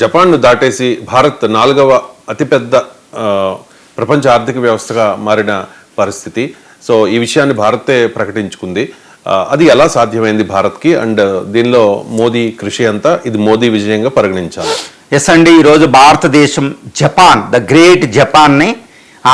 జపాన్ను దాటేసి భారత్ నాలుగవ అతిపెద్ద ప్రపంచ ఆర్థిక వ్యవస్థగా మారిన పరిస్థితి. సో ఈ విషయాన్ని భారతే ప్రకటించుకుంది. అది ఎలా సాధ్యమైంది భారత్కి? అండ్ దీనిలో మోదీ కృషి అంతా ఇది మోదీ విజయంగా పరిగణించాలి. ఎస్ అండి ఈరోజు భారతదేశం జపాన్ ద గ్రేట్ జపాన్ని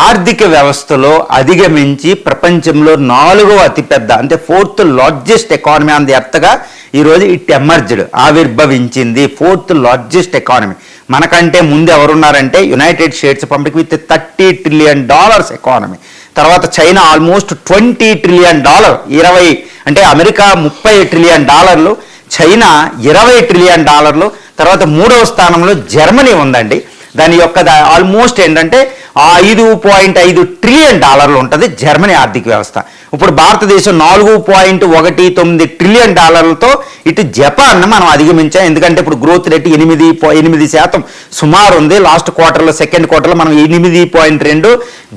ఆర్థిక వ్యవస్థలో అధిగమించి ప్రపంచంలో నాలుగవ అతిపెద్ద అంటే fourth largest economy on the ఎర్త్గా ఈరోజు ఇట్ ఎమర్జ్డ్ ఆవిర్భవించింది ఫోర్త్ లార్జెస్ట్ ఎకానమీ. మనకంటే ముందు ఎవరున్నారంటే United States పంపిక with thirty trillion dollars economy. తర్వాత China almost twenty trillion dollar ఇరవై అంటే అమెరికా ముప్పై ట్రిలియన్ డాలర్లు చైనా ఇరవై ట్రిలియన్ డాలర్లు తర్వాత మూడవ స్థానంలో జర్మనీ ఉందండి. దాని యొక్క ఆల్మోస్ట్ ఏంటంటే ఆ ఐదు పాయింట్ ఐదు ట్రిలియన్ డాలర్లు ఉంటుంది జర్మనీ ఆర్థిక వ్యవస్థ. ఇప్పుడు భారతదేశం నాలుగు పాయింట్ ఒకటి తొమ్మిది ట్రిలియన్ డాలర్లతో ఇటు జపాన్ మనం అధిగమించాం. ఎందుకంటే ఇప్పుడు గ్రోత్ రేట్ ఎనిమిది ఎనిమిది శాతం సుమారు ఉంది లాస్ట్ క్వార్టర్లో సెకండ్ క్వార్టర్లో మనం ఎనిమిది పాయింట్ రెండు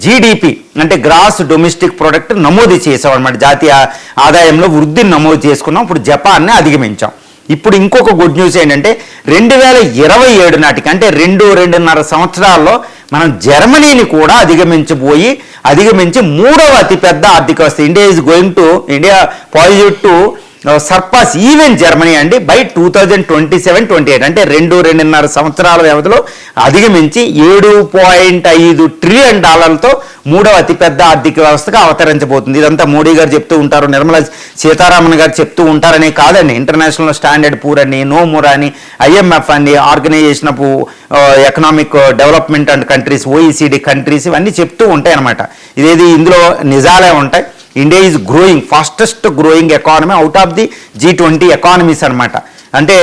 జీడిపి అంటే గ్రాస్ డొమెస్టిక్ ప్రొడక్ట్ నమోదు చేసాం అనమాట జాతీయ ఆదాయంలో వృద్ధిని నమోదు చేసుకున్నాం. ఇప్పుడు జపాన్ని అధిగమించాం. ఇప్పుడు ఇంకొక గుడ్ న్యూస్ ఏంటంటే రెండు వేల ఇరవై ఏడు నాటికి అంటే రెండు రెండున్నర సంవత్సరాల్లో మనం జర్మనీని కూడా అధిగమించబోయి అధిగమించి మూడవ అతిపెద్ద ఆర్థిక వ్యవస్థ India is going to India positive to surpass even Germany అండి by two thousand twenty seven twenty eight అంటే రెండు రెండున్నర సంవత్సరాల వ్యవధిలో అధిగమించి ఏడు పాయింట్ ఐదు ట్రిలియన్ డాలర్లతో మూడవ అతిపెద్ద ఆర్థిక వ్యవస్థగా అవతరించబోతుంది. ఇదంతా మోడీ గారు చెప్తూ ఉంటారు నిర్మలా సీతారామన్ గారు చెప్తూ ఉంటారనే కాదండి. ఇంటర్నేషనల్ స్టాండర్డ్ పూర్ అని నోమూర్ అని ఐఎంఎఫ్ అని organisation of economic development and countries OECD countries ఇవన్నీ చెప్తూ ఉంటాయి అనమాట ఇదేది ఇందులో నిజాలే ఉంటాయి. India is growing fastest growing economy out of the G twenty economies అనమాట అంటే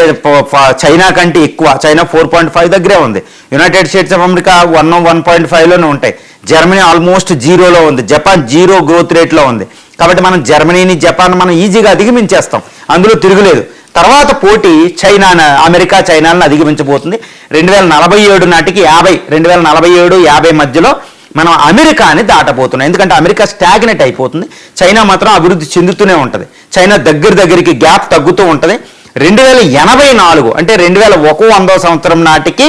చైనా కంటే ఎక్కువ చైనా ఫోర్ పాయింట్ ఫైవ్ దగ్గరే ఉంది. United States of America one one point ఫైవ్లోనే ఉంటాయి. జర్మనీ ఆల్మోస్ట్ జీరోలో ఉంది. జపాన్ జీరో గ్రోత్ రేట్లో ఉంది. కాబట్టి మనం జర్మనీని జపాన్ మనం ఈజీగా అధిగమించేస్తాం. అందులో తిరుగులేదు. తర్వాత పోటీ చైనా అమెరికా చైనాలను అధిగమించబోతుంది. రెండు వేల నలభై ఏడు నాటికి యాభై రెండు వేల నలభై ఏడు యాభై మధ్యలో మనం అమెరికాని దాటబోతున్నాం. ఎందుకంటే అమెరికా స్టాగ్నెట్ అయిపోతుంది. చైనా మాత్రం అభివృద్ధి చెందుతూనే ఉంటుంది. చైనా దగ్గర దగ్గరికి గ్యాప్ తగ్గుతూ ఉంటుంది. రెండు వేల ఎనభై నాలుగు అంటే రెండు వేల ఒక వందో సంవత్సరం నాటికి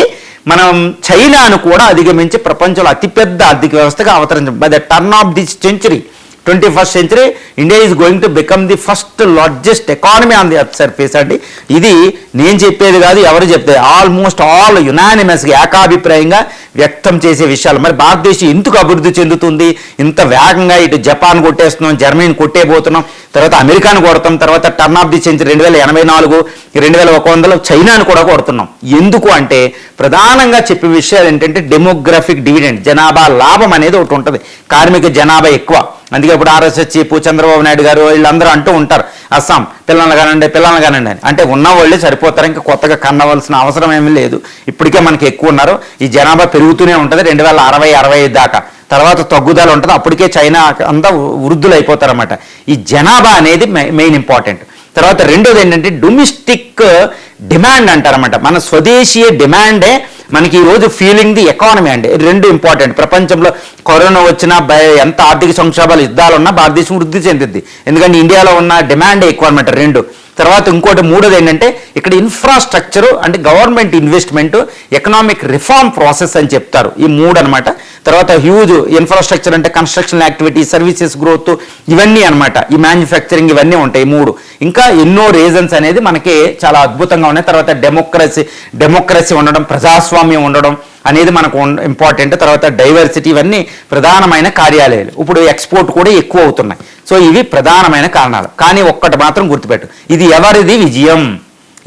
మనం చైనాను కూడా అధిగమించి ప్రపంచంలో అతిపెద్ద ఆర్థిక వ్యవస్థగా అవతరించాం by the turn of this century twenty first century India is going to become the first largest economy on the earth surface అండి ఇది నేను చెప్పేది కాదు ఎవరు చెప్తే. ఆల్మోస్ట్ ఆల్ యునానిమస్గా ఏకాభిప్రాయంగా వ్యక్తం చేసే విషయాలు. మరి భారతదేశం ఎందుకు అభివృద్ధి చెందుతుంది? ఇంత వేగంగా ఇటు జపాన్ కొట్టేస్తున్నాం జర్మనీని కొట్టేపోతున్నాం తర్వాత అమెరికాను కొడతాం తర్వాత టర్న్ ఆఫ్ ది సెంచరీ రెండు వేల ఎనభై నాలుగు రెండు వేల ఒక వందలో చైనాను కూడా కొడుతున్నాం. ఎందుకు అంటే ప్రధానంగా చెప్పే విషయాలు ఏంటంటే డెమోగ్రఫిక్ డివిడెండ్ జనాభా లాభం అనేది ఒకటి ఉంటుంది. కార్మిక జనాభా ఎక్కువ. అందుకే ఇప్పుడు ఆర్ఎస్ఎస్ చీఫ్ చంద్రబాబు నాయుడు గారు వీళ్ళందరూ అంటూ ఉంటారు. అస్సాం పిల్లలు కానండి పిల్లలు కానండి అని. అంటే ఉన్న వాళ్ళే సరిపోతారు ఇంకా కొత్తగా కన్నవలసిన అవసరం ఏమీ లేదు. ఇప్పటికే మనకి ఎక్కువ ఉన్నారు. ఈ జనాభా పెరుగుతూనే ఉంటుంది. రెండు వేల అరవై అరవై దాకా. తర్వాత తగ్గుదల ఉంటుంది. అప్పటికే చైనా అంతా వృద్ధులు అయిపోతారన్నమాట. ఈ జనాభా అనేది మెయిన్ ఇంపార్టెంట్. తర్వాత రెండోది ఏంటంటే డొమెస్టిక్ డిమాండ్ అంటారన్నమాట. మన స్వదేశీయ డిమాండే మనకి ఈ రోజు ఫీలింగ్ ది ఎకానమీ అండి. రెండు ఇంపార్టెంట్ ప్రపంచంలో కరోనా వచ్చినా భయ- ఎంత ఆర్థిక సంక్షోభాలు యుద్ధాలు ఉన్నా భారతదేశం వృద్ధి చెందిద్ది. ఎందుకంటే ఇండియాలో ఉన్న డిమాండ్ ఎక్కువ అనమాట రెండు. తర్వాత ఇంకోటి మూడోది ఏంటంటే ఇక్కడ ఇన్ఫ్రాస్ట్రక్చర్ అంటే government investment economic reform process అని చెప్తారు. ఈ మూడు అనమాట తర్వాత హ్యూజ్ ఇన్ఫ్రాస్ట్రక్చర్ అంటే కన్స్ట్రక్షన్ యాక్టివిటీ సర్వీసెస్ గ్రోత్ ఇవన్నీ అనమాట ఈ మ్యానుఫ్యాక్చరింగ్ ఇవన్నీ ఉంటాయి మూడు. ఇంకా ఎన్నో రీజన్స్ అనేది మనకి చాలా అద్భుతంగా ఉన్నాయి. తర్వాత డెమోక్రసీ డెమోక్రసీ ఉండడం ప్రజాస్వామ్యం ఉండడం అనేది మనకు ఇంపార్టెంట్ తర్వాత డైవర్సిటీ ఇవన్నీ ప్రధానమైన కార్యాలయాలు. ఇప్పుడు ఎక్స్పోర్ట్ కూడా ఎక్కువ అవుతున్నాయి. సో ఇవి ప్రధానమైన కారణాలు. కానీ ఒక్కటి మాత్రం గుర్తుపెట్టు. ఇది ఎవరిది? విజయం.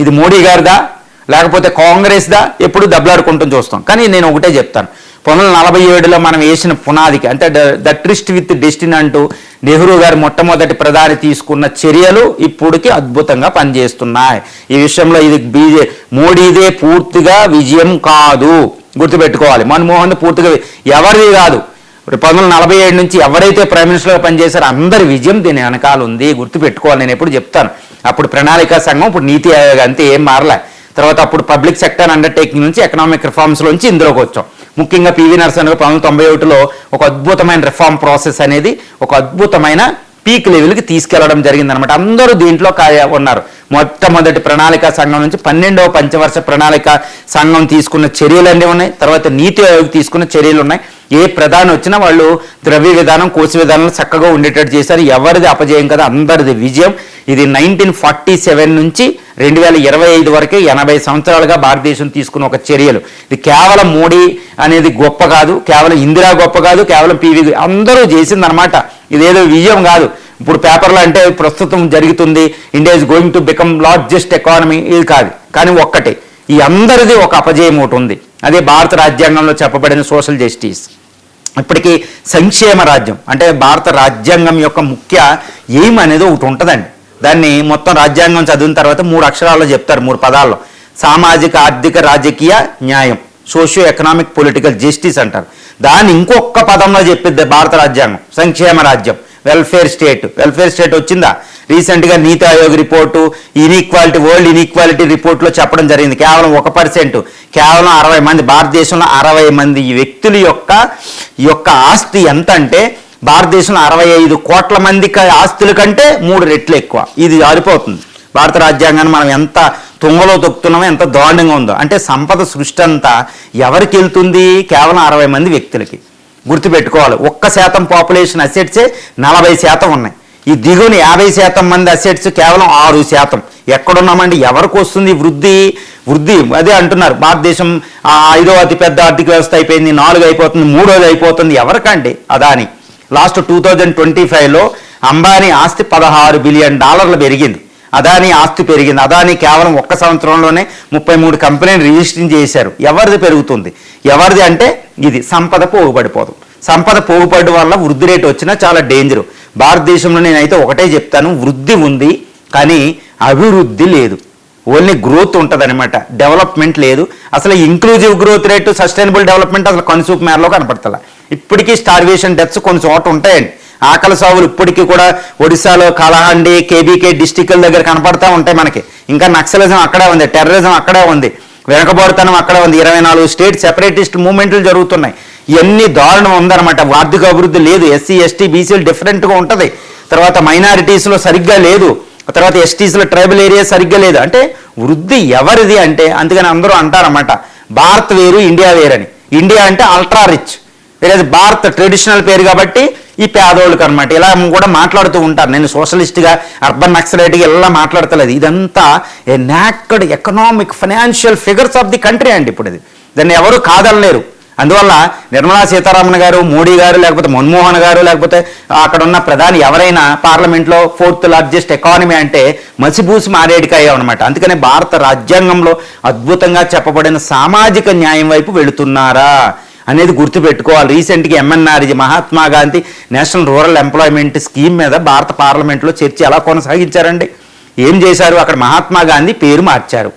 ఇది మోడీ గారిదా? లేకపోతే కాంగ్రెస్దా? ఎప్పుడు దెబ్బలాడుకుంటూ చూస్తాం. కానీ నేను ఒకటే చెప్తాను. పంతొమ్మిది వందల నలభై ఏడులో మనం వేసిన పునాదికి అంటే ద ట్రిస్ట్ విత్ డెస్టిన్ అంటూ నెహ్రూ గారు మొట్టమొదటి ప్రధాని తీసుకున్న చర్యలు ఇప్పుడుకి అద్భుతంగా పనిచేస్తున్నాయి. ఈ విషయంలో ఇది బీజే మోడీదే పూర్తిగా విజయం కాదు. గుర్తుపెట్టుకోవాలి. మన్మోహన్ పూర్తిగా ఎవరిది కాదు. ఇప్పుడు పంతొమ్మిది వందల నలభై ఏడు నుంచి ఎవరైతే ప్రైమ్ మినిస్టర్గా పనిచేశారో అందరి విజయం దీని వెనకాల ఉంది. గుర్తుపెట్టుకోవాలి. నేను ఎప్పుడు చెప్తాను. అప్పుడు ప్రణాళికా సంఘం ఇప్పుడు నీతి ఆయోగ్ అంతే ఏం మారలే. తర్వాత అప్పుడు పబ్లిక్ సెక్టర్ అండర్టేకింగ్ నుంచి ఎకనామిక్ రిఫార్మ్స్ నుంచి ఇందులోకి వచ్చాం. ముఖ్యంగా పివి నరసింహ గారు పంతొమ్మిది తొంభై ఒకటిలో ఒక అద్భుతమైన రిఫార్మ్ ప్రాసెస్ అనేది ఒక అద్భుతమైన పీక్ లెవెల్కి తీసుకెళ్ళడం జరిగిందనమాట అందరూ దీంట్లో ఉన్నారు. మొట్టమొదటి ప్రణాళిక సంఘం నుంచి పన్నెండవ పంచవర్ష ప్రణాళిక సంఘం తీసుకున్న చర్యలు అన్నీ ఉన్నాయి. తర్వాత నీతి ఆయోగ్ తీసుకున్న చర్యలు ఉన్నాయి. ఏ ప్రధాని వచ్చినా వాళ్ళు ద్రవ్య విధానం కోశ విధానం చక్కగా ఉండేటట్టు చేశారు. ఎవరిది అపజయం కదా అందరిది విజయం. ఇది నైన్టీన్ ఫార్టీ సెవెన్ నుంచి రెండు వేల ఇరవై ఐదు వరకే ఎనభై సంవత్సరాలుగా భారతదేశం తీసుకున్న ఒక చర్యలు. ఇది కేవలం మోడీ అనేది గొప్ప కాదు కేవలం ఇందిరా గొప్ప కాదు కేవలం పివి అందరూ చేసిందనమాట ఇదేదో విజయం కాదు. ఇప్పుడు పేపర్లో అంటే ప్రస్తుతం జరుగుతుంది India is going to become largest economy ఇది కాదు. కానీ ఒక్కటే ఈ అందరిది ఒక అపజయం ఒకటి ఉంది. అదే భారత రాజ్యాంగంలో చెప్పబడిన సోషల్ జస్టిస్ ఇప్పటికీ సంక్షేమ రాజ్యం అంటే భారత రాజ్యాంగం యొక్క ముఖ్య ఎయిమ్ అనేది ఒకటి ఉంటుందండి. దాన్ని మొత్తం రాజ్యాంగం చదివిన తర్వాత మూడు అక్షరాల్లో చెప్తారు మూడు పదాల్లో. సామాజిక ఆర్థిక రాజకీయ న్యాయం సోషియో ఎకనామిక్ పొలిటికల్ జస్టిస్ అంటారు. దాన్ని ఇంకొక పదంలో చెప్పిద్ది భారత రాజ్యాంగం సంక్షేమ రాజ్యం. వెల్ఫేర్ స్టేట్ వెల్ఫేర్ స్టేట్ వచ్చిందా? రీసెంట్గా Niti Aayog report inequality world inequality రిపోర్ట్లో చెప్పడం జరిగింది. కేవలం ఒక పర్సెంట్ కేవలం అరవై మంది భారతదేశంలో అరవై మంది వ్యక్తుల యొక్క ఈ యొక్క ఆస్తి ఎంత అంటే భారతదేశంలో అరవై ఐదు కోట్ల మంది ఆస్తుల కంటే మూడు రెట్లు ఎక్కువ. ఇది జారిపోతుంది. భారత రాజ్యాంగాన్ని మనం ఎంత తుంగలో తొక్కుతున్నామో ఎంత దారుణంగా ఉందో. అంటే సంపద సృష్టి అంతా ఎవరికి వెళ్తుంది? కేవలం అరవై మంది వ్యక్తులకి. గుర్తుపెట్టుకోవాలి. ఒక్క శాతం పాపులేషన్ అసెట్సే నలభై శాతం ఉన్నాయి. ఈ దిగువన యాభై శాతం మంది అసెట్స్ కేవలం ఆరు శాతం. ఎక్కడున్నామండి? ఎవరికి వస్తుంది వృద్ధి? వృద్ధి అదే అంటున్నారు. భారతదేశం ఐదో అతిపెద్ద ఆర్థిక వ్యవస్థ అయిపోయింది నాలుగు అయిపోతుంది మూడోది అయిపోతుంది. ఎవరికండి? Adani. Last two thousand twenty ఫైవ్లో అంబానీ ఆస్తి పదహారు బిలియన్ డాలర్లు పెరిగింది. అదాని ఆస్తి పెరిగింది. అదాని కేవలం ఒక్క సంవత్సరంలోనే ముప్పై మూడు కంపెనీలు రిజిస్ట్రింగ్ చేశారు. ఎవరిది పెరుగుతుంది? ఎవరిది అంటే ఇది సంపద పోగుపడిపోదు సంపద పోగుపడడం వల్ల వృద్ధి రేటు వచ్చినా చాలా డేంజరు. భారతదేశంలో నేనైతే ఒకటే చెప్తాను వృద్ధి ఉంది కానీ అభివృద్ధి లేదు. ఓన్లీ గ్రోత్ ఉంటుంది అనమాట డెవలప్మెంట్ లేదు. అసలు inclusive growth rate sustainable development అసలు కన్సూప్ మేరలో కనపడతలే. ఇప్పటికీ స్టార్వేషన్ డెత్స్ కొన్ని చోట ఉంటాయండి. ఆకలి సాగులు ఇప్పటికీ కూడా ఒడిశాలో కలహండి కేబీకే డిస్టిక్ల దగ్గర కనపడతా ఉంటాయి మనకి. ఇంకా నక్సలిజం అక్కడే ఉంది టెర్రరిజం అక్కడే ఉంది వెనకబోడుతనం అక్కడే ఉంది. ఇరవై నాలుగు స్టేట్ సెపరేటిస్ట్ మూవ్మెంట్లు జరుగుతున్నాయి. ఇవన్నీ దారుణం ఉందన్నమాట. ఆర్థిక అభివృద్ధి లేదు. ఎస్సీ ఎస్టీ బీసీలు డిఫరెంట్గా ఉంటుంది. తర్వాత మైనారిటీస్లో సరిగ్గా లేదు. తర్వాత ఎస్టీస్లో ట్రైబల్ ఏరియా సరిగ్గా లేదు. అంటే వృద్ధి ఎవరిది అంటే అందుకని అందరూ అంటారన్నమాట. భారత్ వేరు ఇండియా వేరని. ఇండియా అంటే అల్ట్రా రిచ్. వేరే భారత్ ట్రెడిషనల్ పేరు కాబట్టి ఈ పేదోళ్ళకి అనమాట ఇలా కూడా మాట్లాడుతూ ఉంటారు. నేను సోషలిస్ట్గా అర్బన్ నక్సలైట్గా ఇలా మాట్లాడతలేదు. ఇదంతా a naked economic financial figures of the country అండి ఇప్పుడు ఇది. దాన్ని ఎవరు కాదనలేరు. అందువల్ల నిర్మలా సీతారామన్ గారు మోడీ గారు లేకపోతే మన్మోహన్ గారు లేకపోతే అక్కడ ఉన్న ప్రధాని ఎవరైనా పార్లమెంట్లో ఫోర్త్ లార్జెస్ట్ ఎకానమీ అంటే మసిబూసి మారేడికాయ అనమాట అందుకనే భారత రాజ్యాంగంలో అద్భుతంగా చెప్పబడిన సామాజిక న్యాయం వైపు వెళుతున్నారా? అనేది గుర్తుపెట్టుకోవాలి. రీసెంట్గా MNRG Mahatma Gandhi national rural employment scheme మీద భారత పార్లమెంట్లో చర్చ ఎలా కొనసాగించారండి? ఏం చేశారు? అక్కడ మహాత్మా గాంధీ పేరు మార్చారు.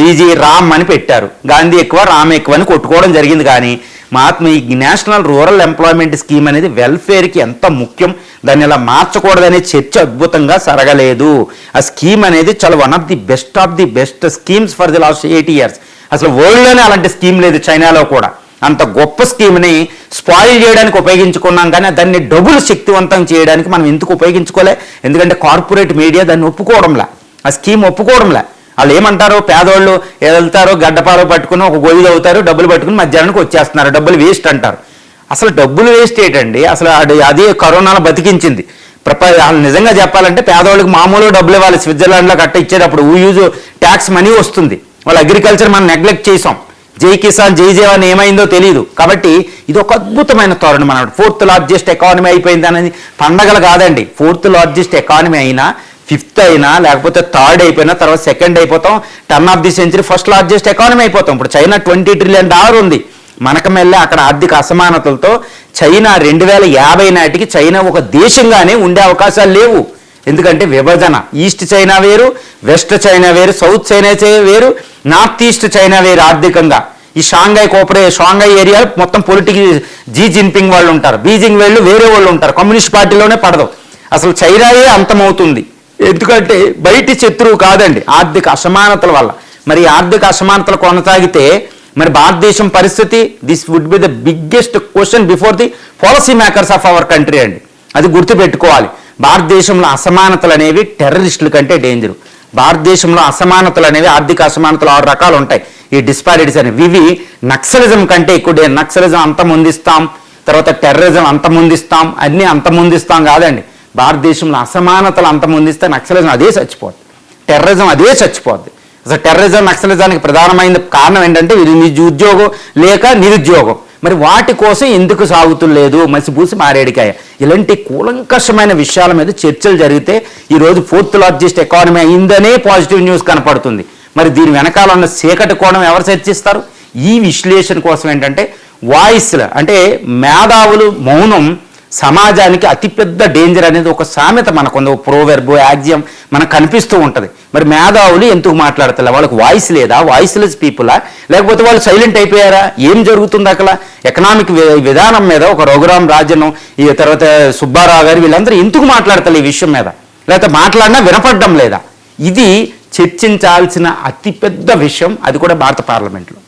విజీ రామ్ అని పెట్టారు. గాంధీ ఎక్కువ రామ్ ఎక్కువ అని కొట్టుకోవడం జరిగింది కానీ మహాత్మ ఈ నేషనల్ రూరల్ ఎంప్లాయ్మెంట్ స్కీమ్ అనేది వెల్ఫేర్కి ఎంత ముఖ్యం? దాన్ని ఇలా మార్చకూడదనే చర్చ అద్భుతంగా సరగలేదు ఆ స్కీమ్ అనేది చాలా one of the best of the best schemes for the last eighty years అసలు వరల్డ్లోనే అలాంటి స్కీమ్ లేదు చైనాలో కూడా. అంత గొప్ప స్కీమ్ని స్పాయిల్ చేయడానికి ఉపయోగించుకున్నాం కానీ దాన్ని డబుల్ శక్తివంతం చేయడానికి మనం ఎందుకు ఉపయోగించుకోలే? ఎందుకంటే కార్పొరేట్ మీడియా దాన్ని ఒప్పుకోవడంలా. ఆ స్కీమ్ ఒప్పుకోవడంలా. వాళ్ళు ఏమంటారు? పేదవాళ్ళు వెళ్తారు గడ్డపాలు పట్టుకుని ఒక గొయ్యి అవుతారు డబ్బులు పట్టుకుని మధ్యాహ్నానికి వచ్చేస్తున్నారు డబ్బులు వేస్ట్ అంటారు. అసలు డబ్బులు వేస్ట్ ఏంటండి? అసలు అదే కరోనాను బతికించింది. ప్రప వాళ్ళు నిజంగా చెప్పాలంటే పేదవాళ్ళకి మామూలు డబ్బులు ఇవ్వాలి. స్విట్జర్లాండ్లో కట్ట ఇచ్చేటప్పుడు ఊ యూజ్ ట్యాక్స్ మనీ వస్తుంది. వాళ్ళు అగ్రికల్చర్ మనం నెగ్లెక్ట్ చేసాం. జై కిసాన్ జై జవాన్ ఏమైందో తెలియదు కాబట్టి ఇది ఒక అద్భుతమైన తోరణం మనం ఫోర్త్ లార్జెస్ట్ ఎకానమీ అయిపోయింది అనేది పండగలు కాదండి. ఫోర్త్ లార్జెస్ట్ ఎకానమీ అయినా ఫిఫ్త్ అయినా లేకపోతే థర్డ్ అయిపోయినా తర్వాత సెకండ్ అయిపోతాం. Turn of the century first largest economy అయిపోతాం. ఇప్పుడు చైనా ట్వంటీ ట్రిలియన్ డాలర్ ఉంది. మనకు మెల్లే అక్కడ ఆర్థిక అసమానతలతో చైనా రెండు వేల యాభై నాటికి చైనా ఒక దేశంగానే ఉండే అవకాశాలు లేవు. ఎందుకంటే విభజన. ఈస్ట్ చైనా వేరు వెస్ట్ చైనా వేరు సౌత్ చైనా వేరు నార్త్ ఈస్ట్ చైనా వేరు ఆర్థికంగా. ఈ షాంఘై కోపరే షాంఘై ఏరియా మొత్తం పొలిటికల్ జీ జిన్పింగ్ వాళ్ళు ఉంటారు. బీజింగ్ వాళ్ళు వేరే వాళ్ళు ఉంటారు. కమ్యూనిస్ట్ పార్టీలోనే పడదు. అసలు చైనాయే అంతమవుతుంది. ఎందుకంటే బయటి శత్రువు కాదండి ఆర్థిక అసమానతల వల్ల. మరి ఆర్థిక అసమానతలు కొనసాగితే మరి భారతదేశం పరిస్థితి this would be the biggest question before the policy makers of our country అండి. అది గుర్తుపెట్టుకోవాలి. భారతదేశంలో అసమానతలు అనేవి టెర్రరిస్టుల కంటే డేంజర్ భారతదేశంలో అసమానతలు అనేవి ఆర్థిక అసమానతలు ఆరు రకాలు ఉంటాయి. ఈ డిస్పారిటీస్ అనేవి. ఇవి నక్సలిజం కంటే ఎక్కువ నక్సలిజం అంత ముందిస్తాం తర్వాత టెర్రరిజం అంతమొందిస్తాం అన్నీ అంత ముందిస్తాం కాదండి. భారతదేశంలో అసమానతలు అంత ముందిస్తే నక్సలిజం అదే చచ్చిపోద్ది. టెర్రరిజం అదే చచ్చిపోద్ది. అసలు టెర్రరిజం నక్సలిజానికి ప్రధానమైన కారణం ఏంటంటే ఇది నిజ ఉద్యోగం లేక నిరుద్యోగం. మరి వాటి కోసం ఎందుకు సాగుతులేదు మసిబూసి మారేడికాయ. ఇలాంటి కూలంకషమైన విషయాల మీద చర్చలు జరిగితే ఈరోజు ఫోర్త్ లార్జెస్ట్ ఎకానమీ అయిందనే పాజిటివ్ న్యూస్ కనపడుతుంది. మరి దీని వెనకాల ఉన్న చీకటి కోణం ఎవరు చర్చిస్తారు? ఈ విశ్లేషణ కోసం ఏంటంటే వాయిస్ల అంటే మేధావులు మౌనం సమాజానికి అతిపెద్ద డేంజర్ అనేది ఒక సామెత మనకుంది ఒక ప్రోవెర్బ్ యాగ్జియం మనకు కనిపిస్తూ ఉంటుంది. మరి మేధావులు ఎందుకు మాట్లాడతారు వాళ్ళకి వాయిస్ లేదా? వాయిస్లెస్ పీపులా లేకపోతే వాళ్ళు సైలెంట్ అయిపోయారా? ఏం జరుగుతుంది అక్కడ? ఎకనామిక్ విధానం మీద ఒక రఘురాం రాజన్ ఈ తర్వాత సుబ్బారావు గారు వీళ్ళందరూ ఎందుకు మాట్లాడతారు ఈ విషయం మీద? లేకపోతే మాట్లాడినా వినపడడం లేదా? ఇది చర్చించాల్సిన అతిపెద్ద విషయం అది కూడా భారత పార్లమెంట్లో